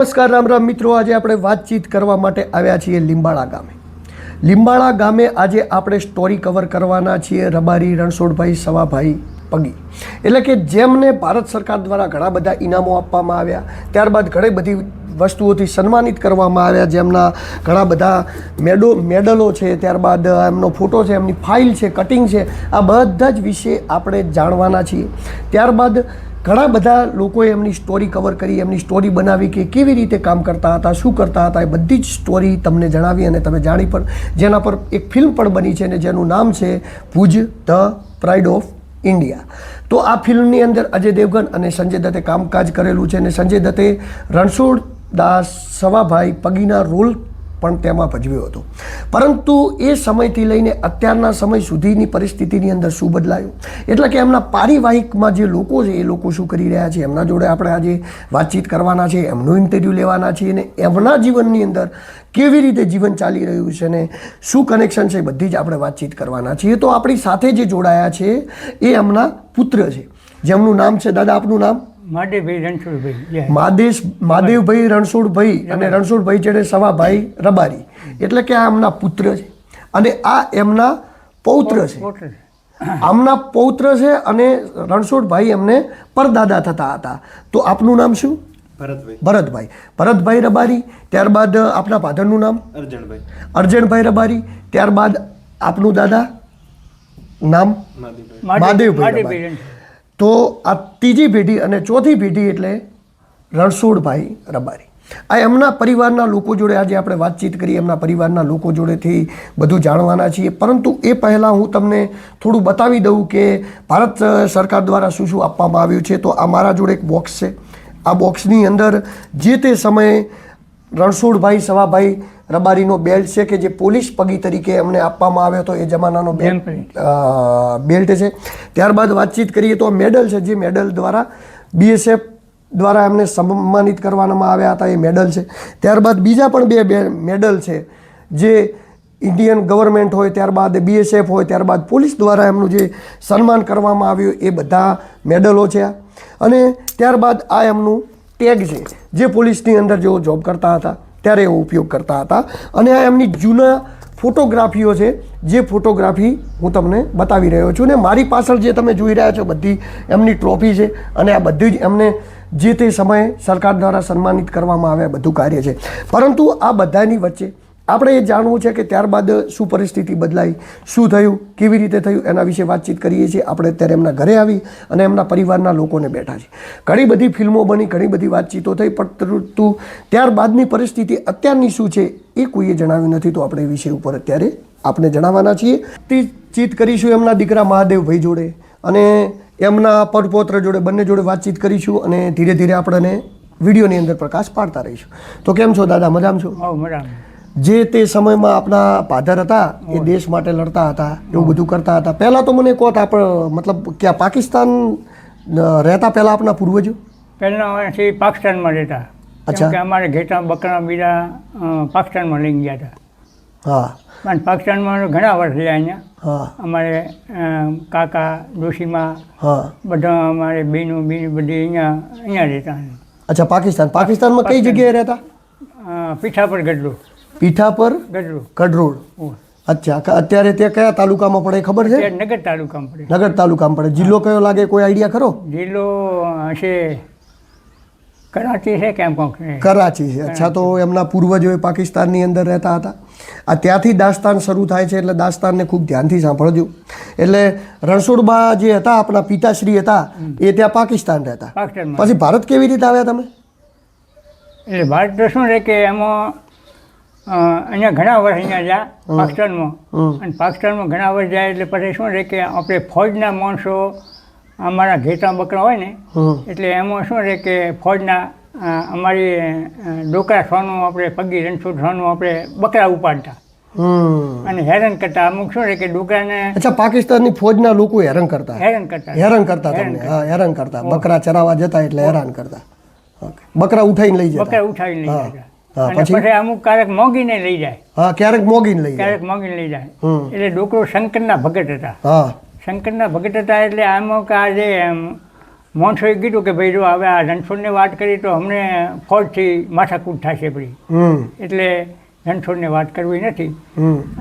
નમસ્કાર, રામ રામ મિત્રો. આજે આપણે વાતચીત કરવા માટે આવ્યા છીએ લીંબાળા ગામે. લીંબાળા ગામે આજે આપણે સ્ટોરી કવર કરવાના છીએ રબારી રણછોડભાઈ સવાભાઈ પગી. એટલે કે જેમને ભારત સરકાર દ્વારા ઘણા બધા ઇનામો આપવામાં આવ્યા, ત્યારબાદ ઘણી બધી વસ્તુઓથી સન્માનિત કરવામાં આવ્યા, જેમના ઘણા બધા મેડો, મેડલો છે, ત્યારબાદ એમનો ફોટો છે, એમની ફાઇલ છે કટિંગ છે, આ બધા જ વિશે આપણે જાણવાના છીએ. ત્યારબાદ ઘણા બધા લોકોએ એમની સ્ટોરી કવર કરી, એમની સ્ટોરી બનાવી કે કેવી રીતે કામ કરતા હતા, શું કરતા હતા, એ બધી જ સ્ટોરી તમને જણાવી અને તમે જાણી પણ જેના પર એક ફિલ્મ પણ બની છે અને જેનું નામ છે Bhuj the pride of India તો આ ફિલ્મની અંદર અજય દેવગન અને સંજય દત્તે કામકાજ કરેલું છે અને સંજય દત્તે રણછોડ દાસ સવાભાઈ પગીના રોલ પણ તેમાં ભજવ્યો હતો. પરંતુ એ સમયથી લઈને અત્યારના સમય સુધીની પરિસ્થિતિની અંદર શું બદલાયું? એટલે કે એમના પારિવારિકમાં જે લોકો છે, એ લોકો શું કરી રહ્યા છે? એમના જોડે આપણે આજે વાતચીત કરવાના છે, એમનું ઇન્ટરવ્યૂ લેવાના છે અને એમના જીવનની અંદર કેવી રીતે જીવન ચાલી રહ્યું છે ને શું કનેક્શન છે બધી જ આપણે વાતચીત કરવાના છીએ. તો આપણી સાથે જે જોડાયા છે, એ એમના પુત્ર છે. જેમનું નામ છે, દાદા આપનું નામ? માધેભાઈ રણછોડભાઈ માદેશ મહાદેવભાઈ રણછોડભાઈ અને રણછોડભાઈ છે સવાભાઈ રબારી. એટલે કે આ એમના પુત્ર છે. અને આ એમના પૌત્ર છે. આમના પૌત્ર છે અને રણછોડભાઈ એમને પરદાદા થતા હતા. તો આપનું નામ શું? ભરતભાઈ. ભરતભાઈ. ભરતભાઈ રબારી ત્યારબાદ આપના ફાધરનું નામ? અર્જણભાઈ અર્જણભાઈ રબારી ત્યારબાદ આપનું દાદા? નામ? મહાદેવભાઈ તો આ ત્રીજી પેઢી અને ચોથી પેઢી એટલે રણછોડભાઈ રબારી. આ એમના પરિવારના લોકો જોડે આજે આપણે વાતચીત કરી, એમના પરિવારના લોકો જોડેથી બધું જાણવાના છીએ. પરંતુ એ પહેલાં હું તમને થોડું બતાવી દઉં કે ભારત સરકાર દ્વારા શું શું આપવામાં આવ્યું છે. તો આ મારા જોડે એક બોક્સ છે. આ બોક્સની અંદર જે તે સમયે રણછોડભાઈ, સવાભાઈ રબારીનો બેલ્ટ છે કે જે પોલીસ પગી તરીકે એમને આપવામાં આવ્યો હતો એ જમાનાનો બેલ્ટ બેલ્ટ. છે. ત્યારબાદ વાતચીત કરીએ તો મેડલ છે જે મેડલ દ્વારા બીએસએફ દ્વારા એમને સન્માનિત કરવામાં આવ્યા હતા એ મેડલ છે. ત્યારબાદ બીજા પણ બે બે મેડલ છે જે ઇન્ડિયન ગવર્મેન્ટ હોય ત્યારબાદ બીએસએફ હોય ત્યારબાદ પોલીસ દ્વારા એમનું જે સન્માન કરવામાં આવ્યું એ બધા મેડલો છે અને ત્યારબાદ આ એમનું ટેગ છે જે પોલીસની અંદર જેઓ જોબ કરતા હતા. ત્યારે એવો ઉપયોગ કરતા હતા. અને આ એમની જૂના ફોટોગ્રાફીઓ છે, જે ફોટોગ્રાફી હું તમને બતાવી રહ્યો છું. ને મારી પાછળ જે તમે જોઈ રહ્યા છો, બધી એમની ટ્રોફી છે અને આ બધી જ એમને જે તે સમયે સરકાર દ્વારા સન્માનિત કરવામાં આવ્યા, બધું કાર્ય છે. પરંતુ આ બધાની વચ્ચે આપણે એ જાણવું છે કે ત્યારબાદ શું પરિસ્થિતિ બદલાઈ, શું થયું, કેવી રીતે થયું, એના વિશે વાતચીત કરીએ છીએ. આપણે અત્યારે એમના ઘરે આવી અને એમના પરિવારના લોકોને બેઠા છે ઘણી બધી ફિલ્મો બની, ઘણી બધી વાતચીતો થઈ, પરંતુ ત્યારબાદની પરિસ્થિતિ અત્યારની શું છે એ કોઈએ જણાવ્યું નથી, તો આપણે એ વિષય ઉપર અત્યારે આપણે જણાવવાના છીએ. તે ચીત કરીશું એમના દીકરા મહાદેવભાઈ જોડે અને એમના પરપોત્ર જોડે, બંને જોડે વાતચીત કરીશું અને ધીરે ધીરે આપણને વિડીયોની અંદર પ્રકાશ પાડતા રહીશું. તો કેમ છો દાદા? મજામાં છો? મરામ જે તે સમયમાં આપણા પાધર હતા એ દેશ માટે લડતા હતા એવું બધું કરતા હતા. પહેલાં તો મને કહો તો આપણે મતલબ ક્યાં પાકિસ્તાન રહેતા પહેલાં આપણા પૂર્વજો? પહેલાં અહીંથી પાકિસ્તાનમાં રહેતા. અચ્છા. કે અમારે ઘેટા બકરા બીજા પાકિસ્તાનમાં લઈ ગયા હતા. હા. પણ પાકિસ્તાનમાં ઘણા વર્ષ રહ્યા અહીંયા. હા. અમારે કાકા ડોશીમાં હા. બધા અમારે બેનો બીનું બધી અહીંયા અહીંયા રહેતા. અચ્છા પાકિસ્તાન. પાકિસ્તાનમાં કઈ જગ્યાએ રહેતા? પીઠાપર પીઠા પર ગઢડું. પીઠા પર ગઢડું. કડરોડ ઓહ. અચ્છા અત્યારે તે કયા તાલુકામાં પડે ખબર છે? નગર તાલુકામાં પડે. નગર તાલુકામાં પડે. જિલ્લો કયો લાગે? કોઈ આઈડિયા ખરો? જિલ્લો હશે કરાચી છે કેમ કરાચી છે. અચ્છા તો એમના પૂર્વજો એ પાકિસ્તાનની અંદર રહેતા હતા. આ ત્યાંથી દાસ્તાન શરૂ થાય છે એટલે દાસ્તાનને ખૂબ ધ્યાનથી સાંભળજો. એટલે રણછોડબા જે હતા આપણા પિતાશ્રી હતા એ ત્યાં પાકિસ્તાન રહેતા. પછી ભારત કેવી રીતે આવ્યા તમે? એટલે ભારત શું છે કે એમાં અહીંયા ઘણા વર્ષ અહીંયા ગયા પાકિસ્તાનમાં. અને પાકિસ્તાનમાં ઘણા વર્ષ જાય એટલે પછી શું છે કે આપણે ફોજના માણસો અમારા ઘેટા બકરા હોય ને એટલે એમાં શું છે કે ફોજના અમારી ડોકરા સોનું આપણે પગી રણછોડ સોનું આપણે બકરા ઉપાડતા. અને હેરાન કરતા. અમુક શું છે કે ડોકરાને અચ્છા પાકિસ્તાનની ફોજના લોકો હેરાન કરતા. હેરાન કરતા. હેરાન કરતા તમને. હા હેરાન કરતા. બકરા ચરાવવા જતા એટલે હેરાન કરતા. બકરા ઉઠાઈને લઈ જતા. બકરા ઉઠાવીને લઈ જતા. પછી? પછી અમુક ક્યારેક મોગીને લઈ જાય. હા ક્યારેક મોગીને લઈ ક્યારેક મોગીને લઈ જાય. એટલે ડોકરો શંકરના ભગત હતા. હા. શંકરના ભગત હતા એટલે આમાં આ જે મોનસોએ કીધું કે ભાઈ જો હવે આ રણછોડને વાત કરી તો અમને ફોજથી માથાકૂટ થશે હમ. એટલે રણછોડને વાત કરવી નથી.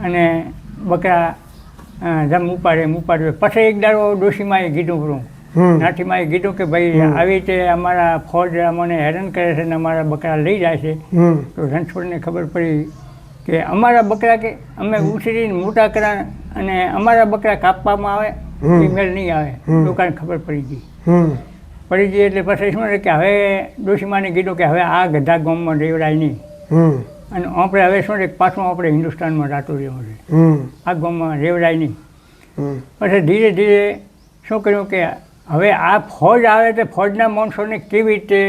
અને બકરા જમ ઉપાડે એમ ઉપાડે પછી એક દાડો ડોશીમાએ કીધું હમ. કીધું કે ભાઈ આવી રીતે અમારા ફોજ અમને હેરાન કરે છે ને અમારા બકરા લઈ જાય છે. તો રણછોડને ખબર પડી કે અમારા બકરા કે અમે ઉછરીને મોટા કરા અને અમારા બકરા કાપવામાં આવે મેળ નહીં આવે. લોકોને ખબર પડી ગઈ. પડી ગઈ એટલે પછી શું કે હવે ડોશીમાને કીધું કે હવે આ ગધા ગામમાં રેવડાય નહીં. અને આપણે હવે શું છે પાછું આપણે હિન્દુસ્તાનમાં રાતું રહેવું છે. આ ગામમાં રેવડાય નહીં. પછી ધીરે ધીરે શું કર્યું કે હવે આ ફોજ આવે તો ફોજના માણસોને કેવી રીતે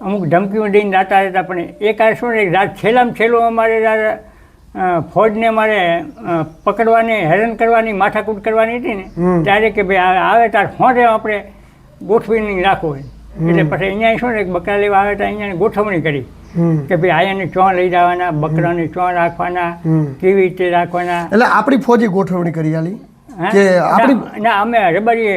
અમુક ધમકીઓ દઈને જતા રહેતા? પણ એક આ શું છે? રાત છેલ્લામાં છેલ્લું અમારે ફોજને મારે પકડવાની હેરાન કરવાની માથાકૂટ કરવાની હતી ને ત્યારે કે ભાઈ આવે ત્યારે ફોજે આપણે ગોઠવીને રાખવું એટલે પછી અહીંયા શું છે? બકરા લેવા આવે તો અહીંયા ગોઠવણી કરી. કે ભાઈ આયાને ચોં લઈ જવાના બકરાને ચોં રાખવાના કેવી રીતે રાખવાના? એટલે આપણી ફોજી ગોઠવણી કરી આલી? કે આપણી ના- અમે રબારી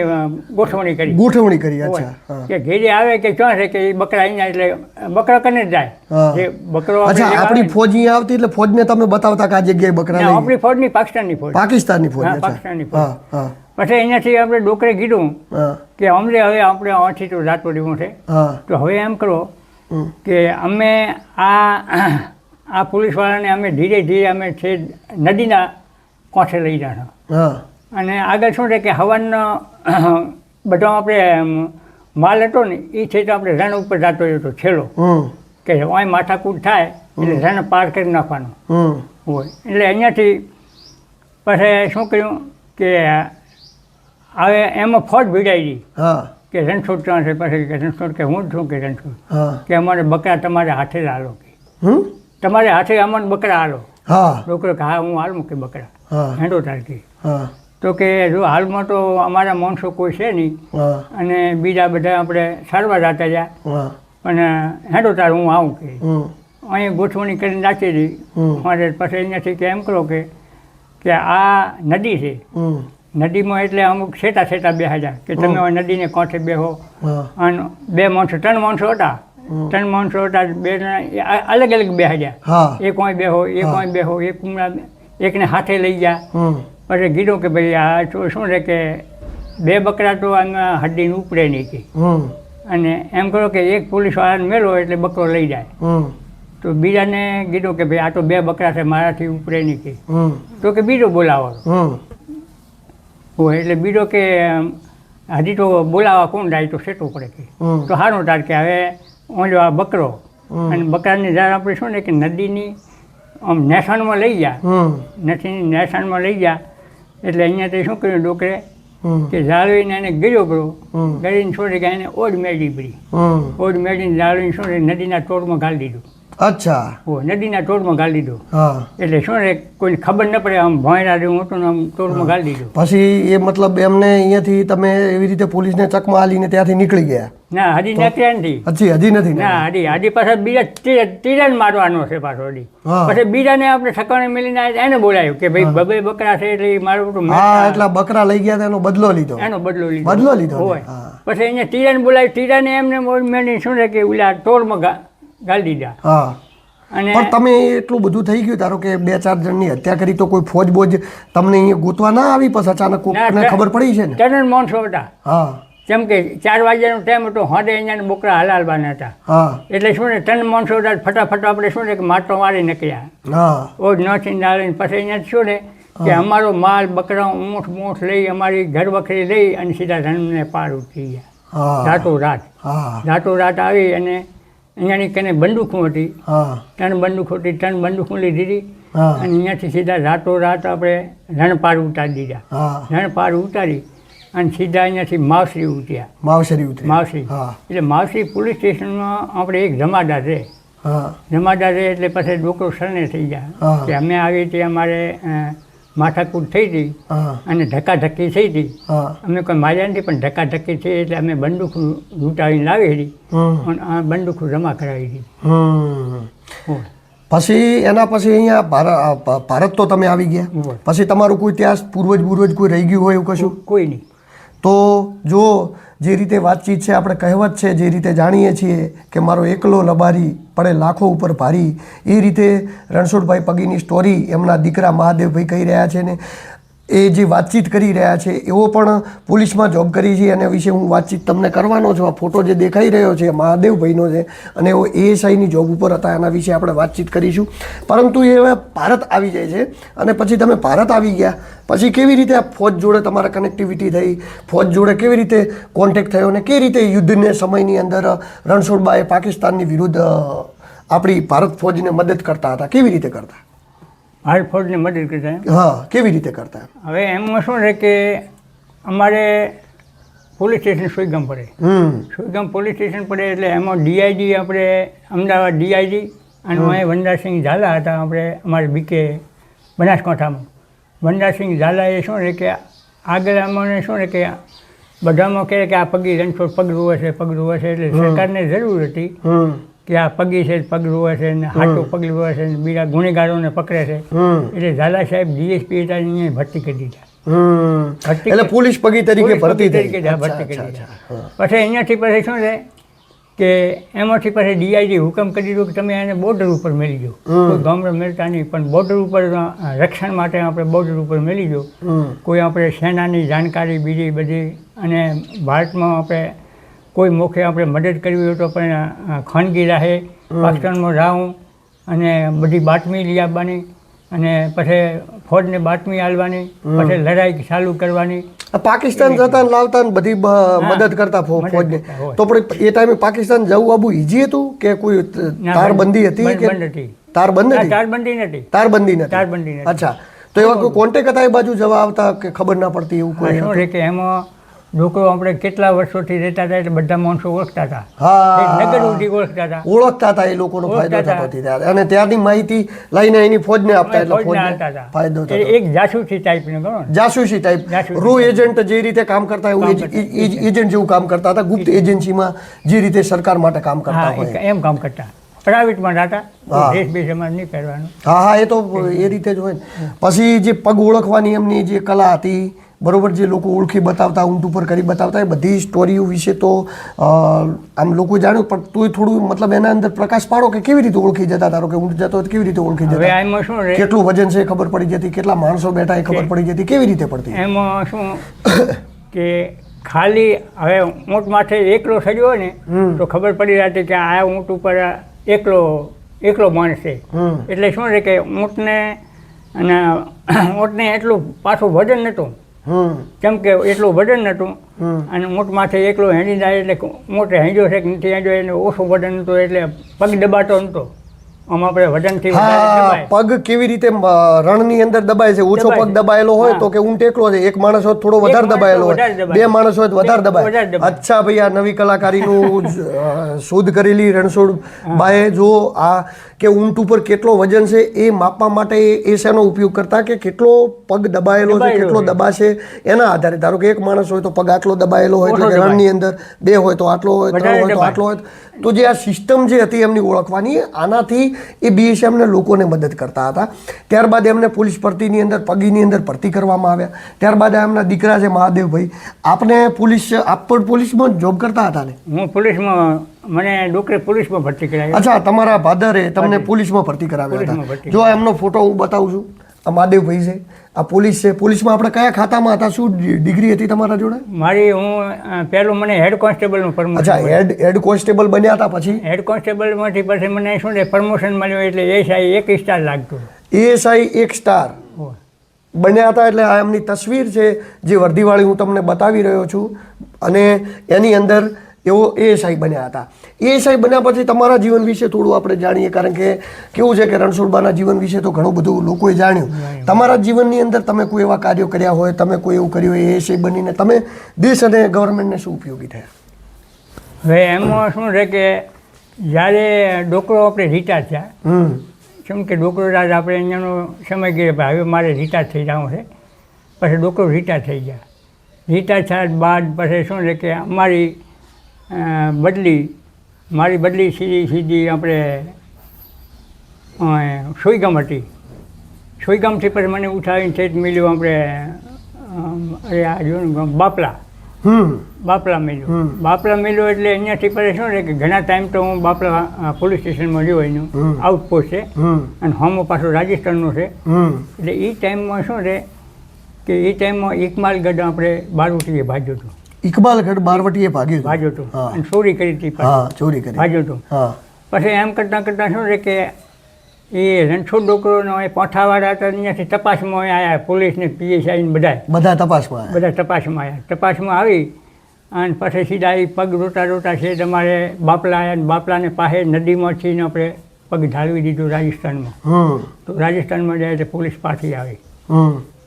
ગોઠવણી કરી. ગોઠવણી કરી અચ્છા કે ઘેરી આવે કે ક્યાં છે કે એ બકરા અહીંયા એટલે બકરા કને જાય. જે બકરો અચ્છા આપણી ફોજ અહીંયા આવતી એટલે ફોજને તમે બતાવતા કે આ જગ્યાએ બકરા નહીં આપણી ફોજની પાકિસ્તાનની ફોજ. પાકિસ્તાનની ફોજ. પાકિસ્તાનની ફોજ. હા હા. પછી અહીંયાથી આપણે ડોકરે કીધું કે અમને હવે આપણે અહીંથી તો જાતો રહેવું છે તો હવે એમ કરો કે અમે આ આ પોલીસવાળાને અમે ધીરે ધીરે અમે છે નદીના કોઠે લઈ જાણો હા. અને આગળ શું છે કે હવનનો બધો આપણે માલ હતો ને એ છે તો આપણે રણ ઉપર જતો હતો છેલ્લો. કે અહીં માથાકૂટ થાય એટલે રણ પાર કરી નાખવાનું. હોય. એટલે અહીંયાથી પછી શું કર્યું કે હવે એમાં ફોજ ભીડાઈ ગઈ. કે રણછોડ ક્યાં છે પછી કે રણછોડ કે હું જ છું કે રણછોડ કે અમારે બકરા તમારે હાથે હાલો કે. તમારે હાથે અમને બકરા હાલો. હા. છોકરો કે હા હું હાલ મૂકે બકરા. હેંડો તારકી હા. તો કે જો હાલમાં તો અમારા માણસો કોઈ છે નહીં. અને બીજા બધા આપણે સારવાર રાતા રહ્યા અને હેડો તાર હું આવું કે. અહીં ગોઠવણી કરીને નાખી હતી મારે પછી અહીંયાથી કે એમ કરો કે કે આ નદી છે. નદીમાં એટલે અમુક છેટા છેટા બે હજાર કે તમે નદીને કોઠે બેહો. અને બે માણસો ત્રણ માણસો હતા. ત્રણ માણસો હતા બે અલગ અલગ બે હજાર એક કોઈ બેહો એક. કોઈ બેહો એક એકને હાથે લઈ ગયા. પછી કીધું કે ભાઈ આ તો શું છે કે બે બકરા તો આમાં હડ્ડીને ઉપડે નહીં કે અને એમ કરો કે એક પોલીસવાળાને મેળો એટલે બકરો લઈ જાય. તો બીજાને કીધું કે ભાઈ આ તો બે બકરા છે મારાથી ઉપડે નહીં કે તો કે બીજો બોલાવો. હોય એટલે બીજો કે હજી તો બોલાવા કોણ જાય? તો સેટું પડે કે. તો સારું તાર કે હવે ઓલો આ બકરો. અને બકરાની જ્યારે આપણે શું ને કે નદીની આમ નેસાણમાં લઈ ગયા. નદીની નેસાણમાં લઈ ગયા. એટલે અહીંયાથી શું કર્યું ડોકરે? કે જાળવીને એને ગીર્યો પડો. ગળીને છોડી કે એને ઓડ મેળી પડી. ઓઢ ઓડ મેળીને જાળવીને છોડી નદીના ટોળમાં ગાળી દીધું. અચ્છા. નદીના ટોળમાં ગાળી દીધો હા. એટલે શું છે કોઈને ખબર ન પડે આમ ભોંયરા રહ્યું હતું ને આમ ટોળમાં ગાળી દીધો પછી એ મતલબ એમને અહીંયાથી તમે એવી રીતે પોલીસને ચકમાં આલીને ત્યાંથી નીકળી ગયા? ના હજી નથી નથી. હજી હજી નથી ને? ના હજી હજી પાછા બીજા તીર- મારવાનો છે પાછો હજી. પછી બીજાને આપણે ઠકાણે મિલીને એને બોલાયું કે ભાઈ બબે બકરા છે એટલે મારું હા એટલા બકરા લઈ ગયા એનો બદલો લીધો. એનો બદલો લીધો. બદલો લીધો હોય. પછી અહીંયા તિરણ બોલાય તીરાને એમને મેળવી શું છે કે ઓલા ટોળમાં ગાળી દીધા. હા. અને પણ તમે એટલું બધું થઈ ગયું ધારો કે બે ચાર જણની હત્યા કરી તો કોઈ ફોજ બોજ તમને અહીંયા ગોતવા ના આવી પછી અચાનક કોઈને ખબર પડી છે ને? ત્રણ માણસો હતા. હા. જેમ કે ચાર વાગ્યાનો ટાઈમ હતો હોડે અહીંયા બોકરા હલાલવાના હતા. હા. એટલે શું ને ત્રણ માણસો હતા ફટાફટ આપણે શું ને કે માટો મારી નીકળ્યા. હા. ઓજ નોચીને નાળીને પછી અહીંયા શું ને કે અમારો માલ બકરા ઊંઠ મૂઠ લઈ અમારી ઘર વખરી લઈ અને સીધા ધનને પાર ઉતરી ગયા. રાતો રાત રાતો રાત આવી અને અહીંયાની કને બંદૂકો હતી. ત્રણ બંદૂકો હતી ત્રણ બંદૂકો લીધી હતી. અને અહીંયાથી સીધા રાતો રાત આપણે રણપાર ઉતારી દીધા. રણપાર ઉતારી અને સીધા અહીંયાથી માવસરી ઉતર્યા. માવશરી ઉતરી માવસરી. એટલે માવસરી પોલીસ સ્ટેશનમાં આપણે એક જમાદાર છે હા. જમાદાર રહે એટલે પછી ડોકરો સરને થઈ ગયા. કે અમે આવી રીતે અમારે માથાકૂટ થઈ હતી અને ધક્કાધક્કી થઈ હતી અમે કોઈ માર્યા નથી પણ ધક્કાધક્કી થઈ એટલે અમે બંદૂક લૂંટાવીને લાવી હતી પણ અને આ બંદૂક જમા કરાવી હતી. પછી એના પછી અહીંયા ભારત તો તમે આવી ગયા. પછી તમારું કોઈ ત્યાં પૂર્વજ પૂર્વજ કોઈ રહી ગયું હોય એવું કશું? કોઈ નહીં. તો જો જે રીતે વાતચીત છે, આપણે કહેવત છે, જે રીતે જાણીએ છીએ કે મારો એકલો લબારી પડે લાખો ઉપર ભારી, એ રીતે રણછોડભાઈ પગીની સ્ટોરી એમના દીકરા મહાદેવભાઈ કહી રહ્યા છે ને એ જે વાતચીત કરી રહ્યા છે, એવો પણ પોલીસમાં જોબ કરી છે અને વિશે હું વાતચીત તમને કરવાનો છું. આ ફોટો જે દેખાઈ રહ્યો છે મહાદેવભાઈનો છે અને એઓ એએસઆઈની જોબ ઉપર હતા, એના વિશે આપણે વાતચીત કરીશું. પરંતુ એ હવે ભારત આવી જાય છે અને પછી તમે ભારત આવી ગયા. પછી કેવી રીતે આ ફોજ જોડે તમારા કનેક્ટિવિટી થઈ? ફોજ જોડે કેવી રીતે કોન્ટેક્ટ થયો અને કેવી રીતે યુદ્ધને સમયની અંદર રણછોડબાએ પાકિસ્તાનની વિરુદ્ધ આપણી ભારત ફોજને મદદ કરતા હતા? કેવી રીતે કરતા? ફોજને મદદ કરતા હા કેવી રીતે કરતા હવે એમાં શું છે કે અમારે પોલીસ સ્ટેશન સુઈગામ પડે. સુઈગામ પોલીસ સ્ટેશન પડે એટલે એમાં ડીઆઈજી આપણે અમદાવાદ ડીઆઈજી અને અહીં વનરાજસિંહ ઝાલા હતા આપણે અમારે બીકે બનાસકાંઠામાં. વનરાજસિંહ ઝાલાએ શું છે કે આગળ અમને શું છે કે બધામાં કહે કે આ પગી રણછોડ પગ હશે છે પગ રૂવે છે એટલે સરકારને જરૂર હતી કે આ પગી છે પગ રોવે છે ને હાથું પગ રોવે છે ને બીજા ગુનેગારોને પકડે છે. એટલે ઝાલા સાહેબ ડીએસપી હતા અહીંયા ભરતી કરી દીધા. એટલે પોલીસ પગી તરીકે ભરતી તરીકે ભરતી કરી દીધા. પછી અહીંયાથી પછી શું છે કે એમાંથી પછી ડીઆઈજી હુકમ કરી દીધો કે તમે એને બોર્ડર ઉપર મેલી દો. કોઈ ગામડે મેળતા નહીં પણ બોર્ડર ઉપર રક્ષણ માટે આપણે બોર્ડર ઉપર મેલી દો. કોઈ આપણે સેનાની જાણકારી બીજી બધી અને ભારતમાં આપણે કોઈ મોખે આપણે મદદ કરવી હોય તો પણ ખાનગી રાહે પાકિસ્તાનમાં જાઉં અને બધી બાતમી લઈ આવવાની અને પછી ફોજને બાતમી આલવાની પછી લડાઈ ચાલુ કરવાની. પાકિસ્તાન જતા લાવતા બધી મદદ કરતા ફોજને. તો પણ એ ટાઈમે પાકિસ્તાન જવું આબુ ઈજી હતું કે કોઈ તારબંધી હતી કે. તારબંધ હતી? તારબંધી નથી. તારબંધી નથી. તારબંધી નથી. અચ્છા. તો એવા કોઈ કોન્ટેક હતા એ બાજુ જવા આવતા કે ખબર ના પડતી એવું કોઈ કે એમાં લોકો આપણે કેટલા વર્ષોથી રહેતા હતા એટલે બધા માણસો ઓળખતા હતા. હા. નગર સુધી ઓળખતા હતા. ઓળખતા હતા એ લોકોનો ફાયદો થતો ત્યારે. અને ત્યાંની માહિતી લઈને એની ફોજને આપતા એટલે ફોજના. ફાયદો થતો. એક જાસૂસી ટાઈપનું ગણો જાસૂસી ટાઈપ રૂ એજન્ટ જે રીતે કામ કરતા. એજ- એજન્ટ જેવું કામ કરતા હતા ગુપ્ત એજન્સીમાં જે રીતે સરકાર માટે કામ કરતા હોય. એમ કામ કરતા. પ્રાઇવેટમાં હતા. દેશ બેસ એમાં નહીં પહેરવાનું હા હા એ તો એ રીતે જ હોય પછી જે પગ ઓળખવાની એમની જે કલા હતી બરોબર જે લોકો ઓળખી બતાવતા ઊંટ ઉપર કરી બતાવતા એ બધી સ્ટોરીઓ વિશે તો આમ લોકો જાણ્યું પણ તોય થોડું મતલબ એના અંદર પ્રકાશ પાડો કે કેવી રીતે ઓળખી જતા ધારો કે ઊંટ જતો કેવી રીતે ઓળખી જતા? એમાં શું રહે કેટલું વજન છે એ ખબર પડી જતી કેટલા માણસો બેઠા એ ખબર પડી જતી કેવી રીતે પડતી? એમાં શું કે ખાલી હવે ઊંટ માથે એકલો સડ્યો હોય ને તો ખબર પડી જતી કે આ ઊંટ ઉપર એકલો એકલો માણસ છે. એટલે શું છે કે ઊંટને અને ઊંટને એટલું પાછું વજન નહોતું. કેમ કે એટલું વજન નહોતું અને માથે એકલો હેંડી જાય એટલે ઊંટ હેંડ્યો છે કે નથી હેંડ્યો એને ઓછું વજન હતું એટલે પગ દબાતો નહોતો આમ આપણે વજનથી. પગ કેવી રીતે રણની અંદર દબાય છે? ઓછો પગ દબાયેલો હોય તો કે ઊંટ એકલો છે? એક માણસ હોય થોડો વધારે દબાયેલો હોય. બે માણસ હોય તો વધારે દબાય. અચ્છા ભાઈ આ નવી કલાકારીનું શોધ કરેલી રણછોડ બાએ જો આ કે ઊંટ ઉપર કેટલો વજન છે એ માપવા માટે એ- શેનો ઉપયોગ કરતા કે કેટલો પગ દબાયેલો છે કેટલો દબાશે? એના આધારે ધારો કે એક માણસ હોય તો પગ આટલો દબાયેલો હોય એટલે રણની અંદર બે હોય તો આટલો હોય ત્રણ હોય તો આટલો હોય. તો જે આ સિસ્ટમ જે હતી એમની ઓળખવાની આનાથી એ બીએસએમને લોકોને મદદ કરતા હતા. ત્યારબાદ એમને પોલીસ ભરતીની અંદર પગીની અંદર ભરતી કરવામાં આવ્યા. ત્યારબાદ એમના દીકરા છે મહાદેવભાઈ. આપને પોલીસ આપ પણ પોલીસમાં જોબ કરતા હતા ને? હું પોલીસમાં મને ડોકરે પોલીસમાં ભરતી કરાવી. અચ્છા તમારા ફાધરે તમને પોલીસમાં ભરતી કરાવ્યા હતા. જો એમનો ફોટો હું બતાવું છું આ મહાદેવભાઈ છે આ પોલીસ છે પોલીસમાં આપણે કયા ખાતામાં હતા? શું ડિગ્રી હતી તમારા જોડે? મારી હું પહેલું મને હેડ કોન્સ્ટેબલનું અચ્છા પ્રમોશન હેડ હેડ કોન્સ્ટેબલ બન્યા હતા પછી? હેડ કોન્સ્ટેબલમાંથી પછી મને શું છે પ્રમોશન મળ્યું એટલે એ સાહેબ એક સ્ટાર લાગતું. એએસઆઈ એક સ્ટાર બન્યા હતા એટલે આ એમની તસવીર છે જે વર્દીવાળી હું તમને બતાવી રહ્યો છું. અને એની અંદર એવો એએસઆઈ બન્યા હતા. એએસઆઈ બન્યા પછી તમારા જીવન વિશે થોડું આપણે જાણીએ કારણ કે કેવું છે કે રણછોડબાના જીવન વિશે તો ઘણું બધું લોકોએ જાણ્યું. તમારા જીવનની અંદર તમે કોઈ એવા કાર્યો કર્યા હોય તમે કોઈ એવું કર્યું હોય એએસઆઈ બનીને તમે દેશ અને ગવર્મેન્ટને શું ઉપયોગી થયા? હવે એમાં શું છે કે જ્યારે ડોકરો આપણે રિટાયર થયા હમ. કેમ કે ડોકરો રાજ આપણે અહીંયાનો સમય ગયો હવે મારે રિટાયર થઈ જવું છે. પછી ડોકરો રિટાયર થઈ ગયા. રિટાયર થયા બાદ પછી શું છે કે અમારી બદલી મારી બદલી સીધી સીધી આપણે સોઈગામ હતી. સોઈગામથી પછી મને ઉઠાવીને છે મળ્યું આપણે અરે આ જોયું બાપલા. બાપલા મેલ્યો. બાપલા મેલ્યો એટલે અહીંયાથી પછી શું છે કે ઘણા ટાઈમ તો હું બાપલા પોલીસ સ્ટેશનમાં રહ્યો એનું. આઉટપોસ્ટ છે. અને હોમો પાછું રાજસ્થાનનું છે. એટલે એ ટાઈમમાં શું છે કે એ ટાઈમમાં ઇકમાલગઢ આપણે બાર ઉઠીએ ભાજ્યું હતું ઇકબાલગઢ બારવટીએ ભાગ્યું ભાગ્યું હતું. અને ચોરી કરી હતી હા ચોરી કરી. ભાગ્યું હતું. હા. પછી એમ કરતાં કરતાં શું છે કે એ રણછોડ ડોકરોનો એ પોઠાવાળા હતા અહીંયાથી તપાસમાં આવ્યા પોલીસને પીએસઆઈ ને બધા બધા તપાસમાં આવ્યા. બધા તપાસમાં આવ્યા તપાસમાં આવી અને પછી સીધા એ પગ રોતા રોતા છે તમારે બાપલા આવ્યા ને બાપલાને પાસે નદીમાંથી આપણે પગ ઢાળવી દીધું રાજસ્થાનમાં. તો રાજસ્થાનમાં જાય તો પોલીસ પાછી આવી.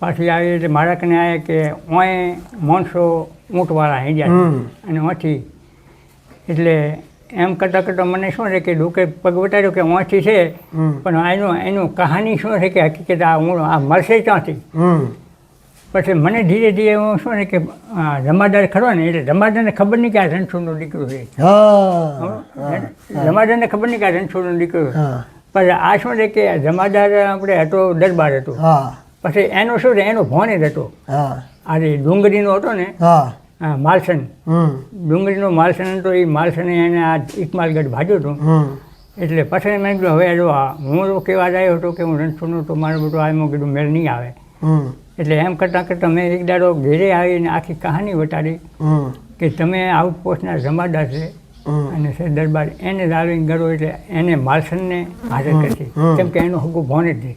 પાછી આવી એટલે મારા કને આવ્યા કે ઓય માણસો ઊંટવાળા હમ. અને ઓથી. એટલે એમ કરતાં કરતાં મને શું છે કે ડોકે પગ વટાડ્યો કે ઓથી છે. પણ એનું એનું કહાની શું છે કે હકીકત આ હું આ મળશે ક્યાંથી? પછી મને ધીરે ધીરે હું શું ને કે જમાદાર ખરો ને એટલે જમાદારને ખબર નહીં કે આ રણછોડનો દીકરો છે. હા જમાદારને ખબર નહીં કે આ રણછોડનો દીકરો પણ આ શું છે કે જમાદાર આપણે હતો દરબાર હતો. હા. પછી એનો શું છે એનો ભોન જ હતો હા. આ જે ડુંગળીનો હતો ને હા. માલસન ડુંગળીનો માલસન હતો એ માલસને એને આ ઇકમાલગઢ ભાજ્યો હતો. એટલે પછી મેં કીધું હવે જો આ હું જ આવ્યો હતો કે હું રણછોડનો તો મારો બધું આ મેં કીધું મેળ નહીં આવે. એટલે એમ કરતાં કરતાં મેં એક દાડો ઘેરે આવીને આખી કહાની વટાડી કે તમે આઉટપોસ્ટના જમાદાર છે અને છે દરબાર એને લાવીને ગયો એટલે એને માલસનને હાજર કરી. કેમ કે એનો હગું ભોણ જ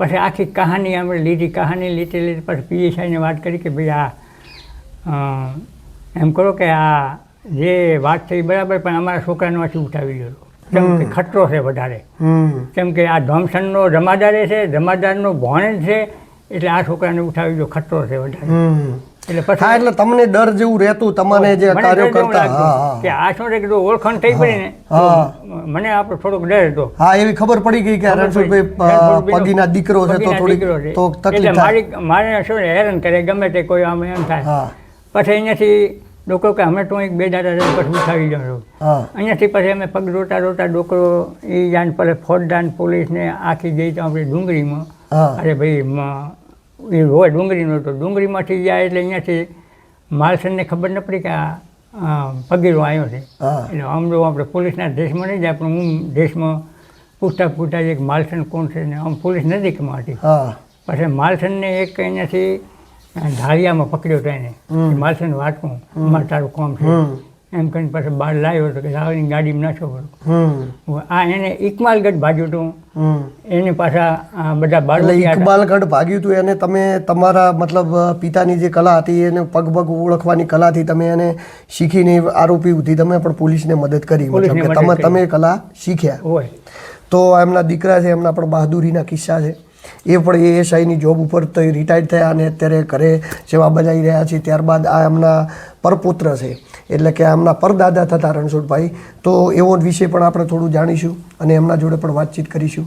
પછી આખી કહાની અમે લીધી કહાની લીધી લીધી પછી પીએસઆઈને વાત કરી કે ભાઈ આ એમ કરો કે આ જે વાત થઈ બરાબર પણ અમારા છોકરાનો આથી ઉઠાવી ગયો કેમ કે ખતરો છે વધારે. કેમ કે આ ધોમસનનો જમાદારે છે જમાદારનો ભોણ છે એટલે આ છોકરાને ઉઠાવી ગયો ખતરો છે વધારે. હા એટલે તમને ડર જેવું રહેતું તમને જે કાર્યો કરતા. કે હા આ શું છે કે જો ઓળખાણ થઈ પડી ને મને આપણો થોડોક ડર હતો. હા એવી ખબર પડી ગઈ કે રણછોડભાઈ પગીના દીકરો છે તો છે. તો તકલીફ મારી મારે શું હેરાન કરે ગમે તે કોઈ આમ એમ થાય. પછી અહીંયાથી ડોકરો કે અમે તો એક બે દાડા રહીને પછી ઉઠાવી જાઉં છું. અહીંયાથી પછી અમે પગ રોતા રોતા ડોકરો એ જાણ પર ફોજદાર પોલીસને આખી ગઈ તો આપણે ડુંગળીમાં. અરે ભાઈ એ હોય ડુંગળીનો તો ડુંગળીમાંથી જાય એટલે અહીંયાથી માલસનને ખબર ન પડી કે આ પગીરો આવ્યો છે. એટલે આમ જો આપણે પોલીસના દેશમાં નહીં જાય પણ હું દેશમાં પૂછતા પૂછતા એક માલસન કોણ છે ને આમ પોલીસ નજીકમાં હતી. પછી માલસનને એક અહીંયાથી ધારિયામાં પકડ્યો હતો એને. માલસન વાટકું મારે તારું કોમ છે. એમ કરીને પાછો બહાર લાવ્યો હતો કે લાવીને ગાડીમાં નાખો પડો આ એને ઇકમાલગઢ ભાગ્યું હતું. એની પાછા આ બધા બાળ ઇકમાલગઢ ભાગ્યું હતું એને તમે તમારા મતલબ પિતાની જે કલા હતી એને પગ પગ ઓળખવાની કલાથી તમે એને શીખીને આરોપી ઉધી તમે પણ પોલીસને મદદ કરી. મતલબ કે તમે તમે કલા શીખ્યા. હોય. તો એમના દીકરા છે એમના પણ બહાદુરીના કિસ્સા છે. એ પણ એ એસઆઈની જોબ ઉપર રિટાયર થયા અને અત્યારે ઘરે સેવા બજાવી રહ્યા છે. ત્યારબાદ આ એમના પરપુત્ર છે. એટલે કે આમના પરદાદા થતા રણછોડભાઈ. તો એવો વિશે પણ આપણે થોડું જાણીશું અને એમના જોડે પણ વાતચીત કરીશું.